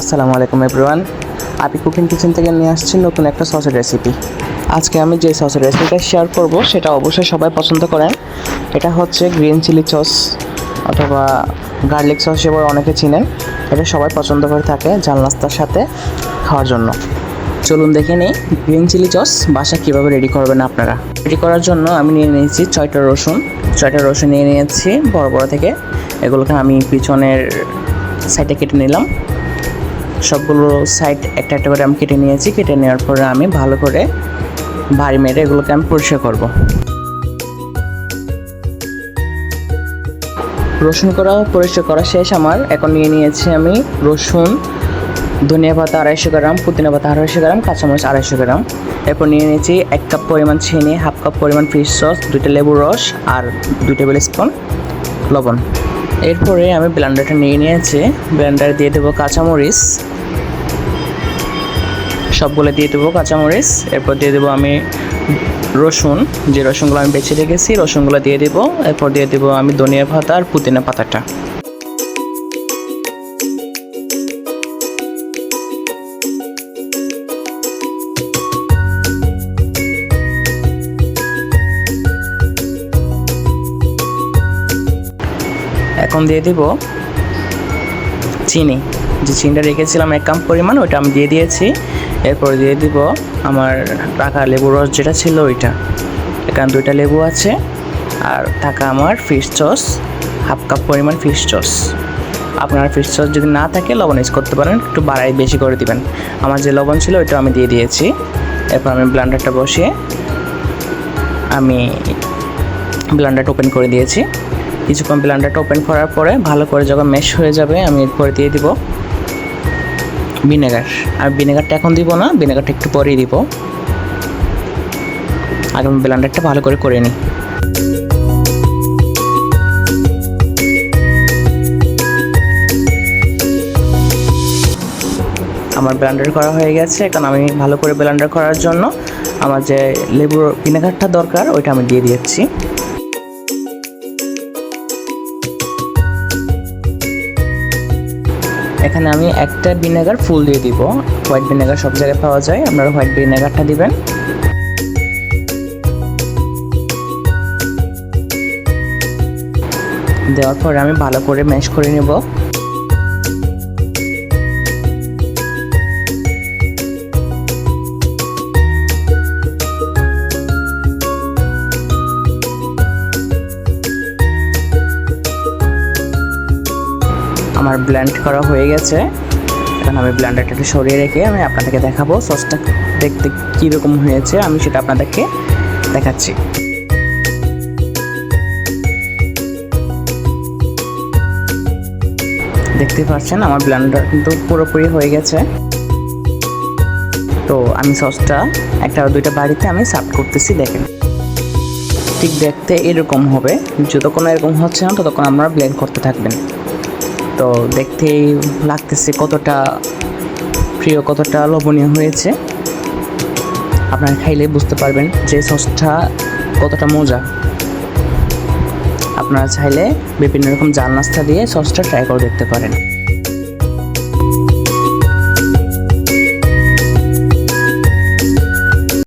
আসসালামু আলাইকুম এভরিওয়ান আপি cooking kitchen থেকে নিয়ে আসছি নতুন একটা সসের রেসিপি আজকে আমি যে সসের রেসিপিটা শেয়ার করব, সেটা অবশ্যই সবাই পছন্দ করেন। এটা হচ্ছে গ্রিন চিলি সস অথবা গার্লিক সস হিসেবে অনেকে চিনেন এটা সবাই পছন্দ করে থাকে জাল নাস্তার সাথে খাওয়ার জন্য। চলুন দেখে নিই গ্রিন চিলি সস বাসা কীভাবে রেডি করবেন আপনারা? রেডি করার জন্য আমি নিয়ে নিয়েছি ছয়টা রসুন। ছয়টা রসুন নিয়ে নিয়েছি বড় বড় থেকে। এগুলোকে আমি পিছনের সাইডে কেটে নিলাম। সবগুলো সাইড একটা একটা করে আমি কেটে নিয়েছি। কেটে নেওয়ার পরে আমি ভালো করে ভারী মেরে এগুলোকে আমি পরিষ্কার করব। রসুন করা, পরিষ্কার করা শেষ আমার। এখন নিয়ে নিয়েছি আমি রসুন, ধনিয়া পাতা আড়াইশো গ্রাম, পুদিনা পাতা আড়াইশো গ্রাম, কাঁচামরিচ আড়াইশো গ্রাম। এরপর নিয়ে নিয়েছি এক কাপ পরিমাণ চিনি, হাফ কাপ পরিমাণ ফিশ সস দুইটা লেবুর রস আর দুই টেবিল স্পুন লবণ। এরপরে আমি ব্লেন্ডারটা নিয়ে নিয়েছি। ব্লেন্ডার দিয়ে দেবো কাঁচামরিচ। সবগুলো দিয়ে দেবো কাঁচামরিচ। এরপর দিয়ে দেবো আমি রসুন, যে রসুনগুলো আমি বেছে রেখেছি, রসুনগুলো দিয়ে দেবো। এরপর দিয়ে দেবো আমি ধনিয়া পাতা আর পুদিনা পাতাটা। এখন দিয়ে দিব চিনি। যে চিনিটা রেখেছিলাম, এক কাপ পরিমাণ, ওইটা আমি দিয়ে দিয়েছি। এরপর দিয়ে দিব আমার রাখা লেবুর রস যেটা ছিল ওইটা। এখানে দুইটা লেবু আছে, আর থাকা আমার ফিশ সস হাফ কাপ পরিমাণ ফিশ সস আপনার ফিশ সস যদি না থাকে, লবণ ইউজ করতে পারেন, একটু বাড়াই বেশি করে দিবেন। আমার যে লবণ ছিল ওইটা আমি দিয়ে দিয়েছি। এরপর আমি ব্লান্ডারটা বসিয়ে আমি ব্লান্ডারটা ওপেন করে দিয়েছি। কিছুক্ষণ ব্লান্ডারটা ওপেন করার পরে ভালো করে যখন মেশ হয়ে যাবে, আমি এরপরে দিয়ে দিব ভিনেগার। আর ভিনেগারটা এখন দিব না, ভিনেগারটা একটু পরেই দিব। আগে আমি ব্লান্ডারটা ভালো করে করে নিই। আমার ব্লেন্ডার করা হয়ে গেছে, এখন আমি ভালো করে ব্লেন্ডার করার জন্য আমার যে লেবুর ভিনেগারটা দরকার, ওইটা আমি দিয়ে দিচ্ছি। এখানে আমি একটা ভিনেগার ফুল দিয়ে দিব। হোয়াইট ভিনেগার সব জায়গায় পাওয়া যায়। আপনারা হোয়াইট ভিনেগারটা দিবেন। দেওয়ার পরে আমি ভালো করে ম্যাশ করে নেব। আমার ব্ল্যান্ড করা হয়ে গেছে। এখন আমি ব্লেন্ডারটা একটু সরিয়ে রেখে আমি আপনাদেরকে দেখাবো সসটা দেখতে কীরকম হয়েছে। আমি সেটা আপনাদেরকে দেখাচ্ছি। দেখতে পাচ্ছেন, আমার ব্লেন্ডার কিন্তু পুরোপুরি হয়ে গেছে। তো আমি সসটা একটা দুইটা বাড়িতে আমি সার্ভ করতেছি, দেখেন। ঠিক দেখতে এরকম হবে। যতক্ষণ এরকম হচ্ছে না, ততক্ষণ আপনারা ব্লেন্ড করতে থাকবেন। তো দেখতেই লাগতেছে কতটা প্রিয়, কতটা লোভনীয় হয়েছে। আপনারা খাইলে বুঝতে পারবেন যে সসটা কতটা মজা। আপনারা চাইলে বিভিন্ন রকম জাল নাস্তা দিয়ে সসটা ট্রাই করে দেখতে পারেন।